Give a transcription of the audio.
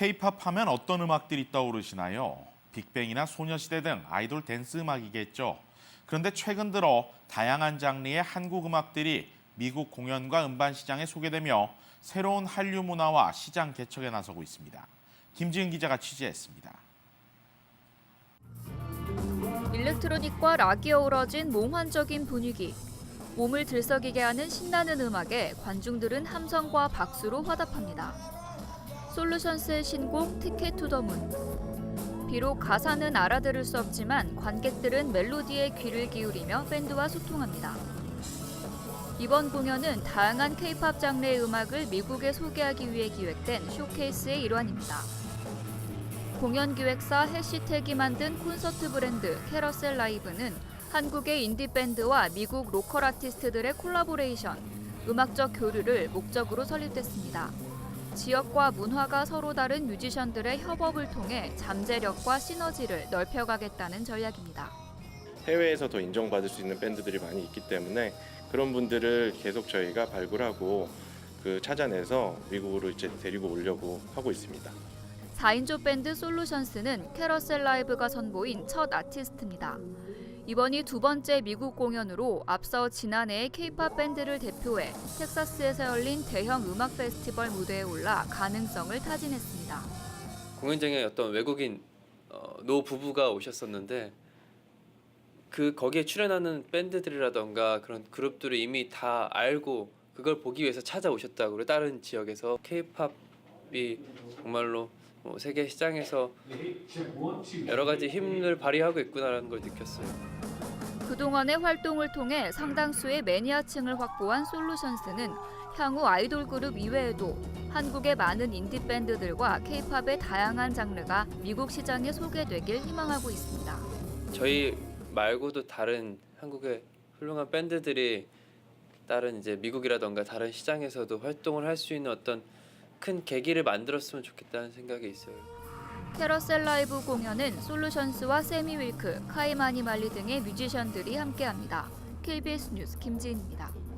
K-팝 하면 어떤 음악들이 떠오르시나요? 빅뱅이나 소녀시대 등 아이돌 댄스 음악이겠죠. 그런데 최근 들어 다양한 장르의 한국 음악들이 미국 공연과 음반 시장에 소개되며 새로운 한류 문화와 시장 개척에 나서고 있습니다. 김지은 기자가 취재했습니다. 일렉트로닉과 락이 어우러진 몽환적인 분위기. 몸을 들썩이게 하는 신나는 음악에 관중들은 함성과 박수로 화답합니다. 솔루션스의 신곡 티켓 투 더 문. 비록 가사는 알아들을 수 없지만 관객들은 멜로디에 귀를 기울이며 밴드와 소통합니다. 이번 공연은 다양한 K-팝 장르의 음악을 미국에 소개하기 위해 기획된 쇼케이스의 일환입니다. 공연 기획사 해시태기 만든 콘서트 브랜드 캐러셀 라이브는 한국의 인디 밴드와 미국 로컬 아티스트들의 콜라보레이션, 음악적 교류를 목적으로 설립됐습니다. 지역과 문화가 서로 다른 뮤지션들의 협업을 통해 잠재력과 시너지를 넓혀가겠다는 전략입니다. 해외에서 더 인정받을 수 있는 밴드들이 많이 있기 때문에 그런 분들을 계속 저희가 발굴하고 그 찾아내서 미국으로 이제 데리고 오려고 하고 있습니다. 4인조 밴드 솔루션스는 캐러셀 라이브가 선보인 첫 아티스트입니다. 이번이 두 번째 미국 공연으로 앞서 지난해 케이팝 밴드를 대표해 텍사스에서 열린 대형 음악 페스티벌 무대에 올라 가능성을 타진했습니다. 공연장에 어떤 외국인 어, 노 부부가 오셨었는데 그 거기에 출연하는 밴드들이라던가 그런 그룹들을 이미 다 알고 그걸 보기 위해서 찾아오셨다고 다른 지역에서 K-팝 이 정말로 뭐 세계 시장에서 여러 가지 힘을 발휘하고 있구나라는 걸 느꼈어요. 그동안의 활동을 통해 상당수의 매니아층을 확보한 솔루션스는 향후 아이돌 그룹 이외에도 한국의 많은 인디 밴드들과 케이팝의 다양한 장르가 미국 시장에 소개되길 희망하고 있습니다. 저희 말고도 다른 한국의 훌륭한 밴드들이 다른 이제 미국이라던가 다른 시장에서도 활동을 할 수 있는 어떤 큰 계기를 만들었으면 좋겠다는 생각이 있어요. 캐러셀 라이브 공연은 솔루션스와 세미 윌크, 카이마니 말리 등의 뮤지션들이 함께합니다. KBS 뉴스 김지은입니다.